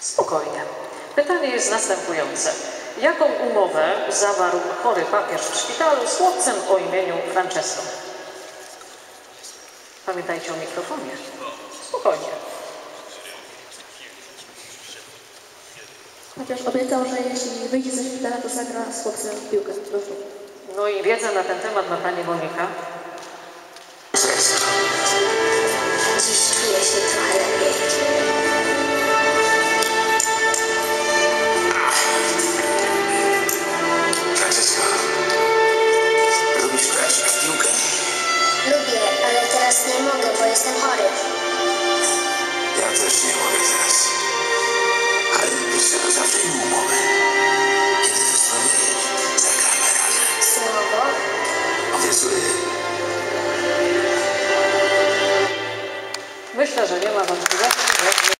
Spokojnie. Pytanie jest następujące. Jaką umowę zawarł chory papież w szpitalu z chłopcem o imieniu Francesco? Pamiętajcie o mikrofonie. Spokojnie. Chociaż obiecał, że jeśli wyjdzie ze szpitala, to zagra z chłopcem w piłkę. No i wiedzę na ten temat ma Pani Monika. Dziś czuję się trochę lepiej. Francesco. Lubisz grać w piłkę? Lubię, ale teraz nie mogę, bo jestem chory. Myślę, że nie ma wątpliwości,